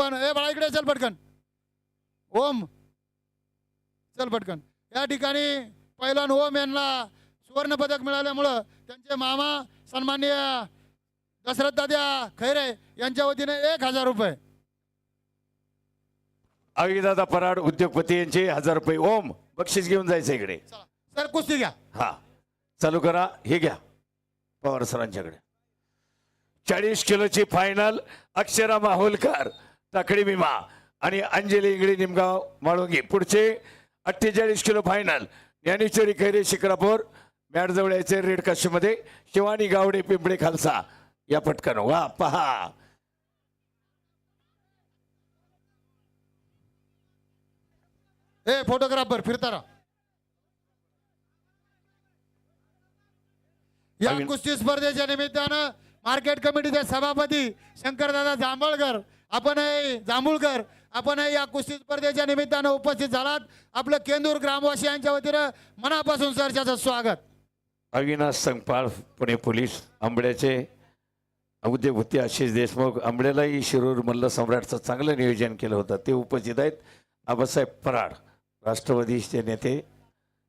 आपण ए बाळा इकडे चल पटकन. ओम. चल पटकन. या ठिकाणी पहिलान ओम यांना सुवर्ण पदक मिळाल्यामुळं त्यांचे मामा सन्माननीय दशरथ दाद्या खैरे यांच्या वतीने एक हजार रुपये. आविदादा पराड उद्योगपती यांचे हजार रुपये. ओम बक्षीस घेऊन जायचं इकडे. चला. सर कुस्ती घ्या. हा. चालू करा. हे घ्या. पवार सरांच्याकडे. चाळीस किलोची फायनल अक्षरा माहुलकर. ताकडी भीमा आणि अंजली इंगळे निमगाव माळुंगी. पुढचे अठ्ठेचाळीस किलो फायनल ज्ञानेश्वरी खैरे शिक्रापूर मॅडजवळ यायचे रेडमध्ये शिवानी गावडे पिंपळे खालसा. या पटकन. वा पहा. ए फोटोग्राफर फिरता राहा. या कुस्ती स्पर्धेच्या निमित्तानं मार्केट कमिटीचे सभापती शंकरदादा जांभळकर आपण जांभूळकर आपण या कुस्ती स्पर्धेच्या निमित्तानं उपस्थित झालात. आपलं केंदूर ग्रामवासियांच्या वतीनं मनापासून सरच्याचं स्वागत. अविनाश संगपाळ पुणे पोलीस आंबड्याचे उद्योगपती आशिष देशमुख. आंबड्यालाही शिरूर मल्ल सम्राटचं चांगलं नियोजन केलं होतं. ते उपस्थित आहेत. आबासाहेब पराड राष्ट्रवादीचे नेते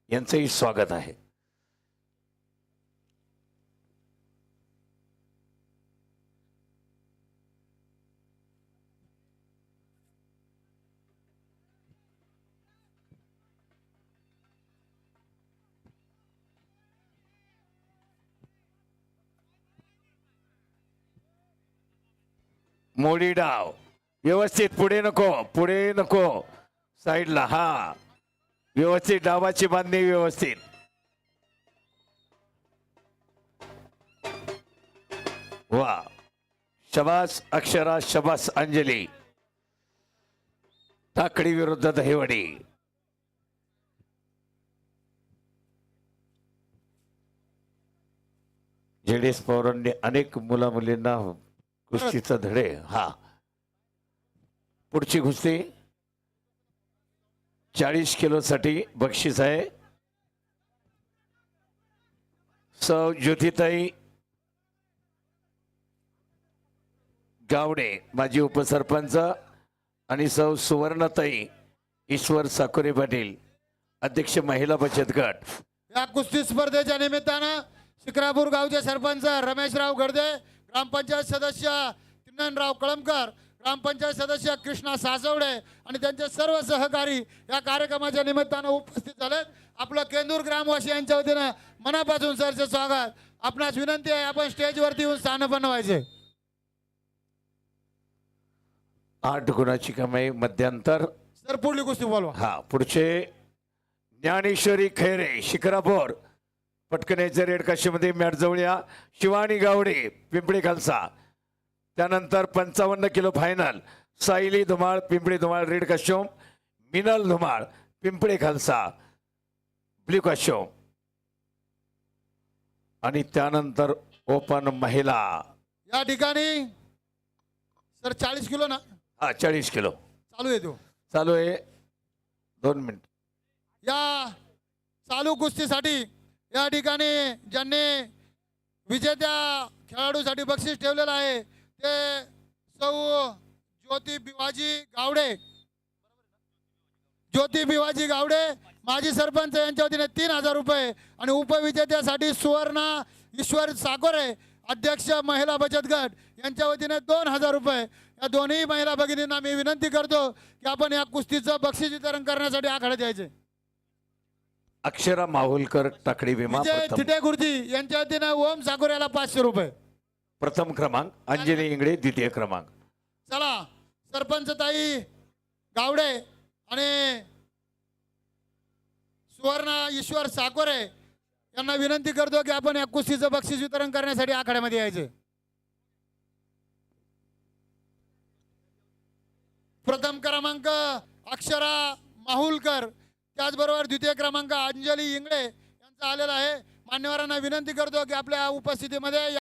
यांचंही स्वागत आहे. मोडी डाव. व्यवस्थित पुढे नको पुढे नको. साईडला हा. व्यवस्थित डावाची बांधणी व्यवस्थित. वा. शबास अक्षरा शबास अंजली. टाकडी विरुद्ध दहिवडी. जेडीएस पवारांनी अनेक मुला मुलींना कुस्तीचा धडे हा. पुढची कुस्ती. चाळीस किलोसाठी बक्षीस आहे. सौ ज्योतिताई गावडे माजी उपसरपंच आणि सौ सुवर्णताई ईश्वर साकोरे पाटील अध्यक्ष महिला बचत गट. या कुस्ती स्पर्धेच्या निमित्तानं शिक्रापूर गावचे सरपंच रमेशराव गडदे ग्रामपंचायत सदस्य तिन्ननराव कळमकर ग्रामपंचायत सदस्य कृष्णा सासवडे आणि त्यांचे सर्व सहकारी या कार्यक्रमाच्या निमित्तानं उपस्थित झालेत. आपलं केंदूर ग्रामवासियांच्या वतीनं मनापासून सरचे स्वागत. आपणास विनंती आहे आपण स्टेजवरती येऊन स्थान बनवायचे. आठ गुणाची कमाई मध्यंतर. सर पुढली कुस्ती बोलवा. हा पुढचे ज्ञानेश्वरी खैरे शिखरापूर पटकनेचे रेड काशीमध्ये मॅट जवळया शिवानी गावडे पिंपळी खालसा. त्यानंतर पंचावन्न kilo final. Sayali Dhumal Pimpli Dhumal red काश्योम Minal Dhumal Pimple Khalsa. Blue काश्योम आणि त्यानंतर ओपन महिला. या ठिकाणी सर चाळीस किलो ना? हा चाळीस किलो. चालू आहे तो. चालू आहे. दोन मिनिट. या चालू कुस्तीसाठी या ठिकाणी ज्यांनी विजेत्या खेळाडूसाठी बक्षीस ठेवलेलं आहे ते सौ ज्योती बिवाजी गावडे. ज्योती बिवाजी गावडे माजी सरपंच यांच्या वतीने तीन हजार रुपये आणि उपविजेत्यासाठी सुवर्णा ईश्वर साकोरे अध्यक्ष महिला बचत गट यांच्या वतीने दोन हजार रुपये. या दोन्ही महिला भगिनींना मी विनंती करतो की आपण या कुस्तीचं बक्षीस वितरण करण्यासाठी आखाडा द्यायचे. अक्षरा माहुलकर टाकडी विमा विजय प्रथम. थिटे गुरुजी यांच्या वतीने ओम साकोऱ्याला पाचशे रुपये. प्रथम क्रमांक अंजली इंगळे द्वितीय क्रमांक. चला सरपंच ताई गावडे आणि सुवर्ण ईश्वर साकोरे यांना विनंती करतो की आपण या कुस्तीचं बक्षीस वितरण करण्यासाठी आखाड्यामध्ये यायचे. प्रथम क्रमांक अक्षरा माहुलकर. त्याचबरोबर द्वितीय क्रमांक अंजली इंगळे यांचा आलेला आहे. मान्यवरांना विनंती करतो की आपल्या उपस्थितीमध्ये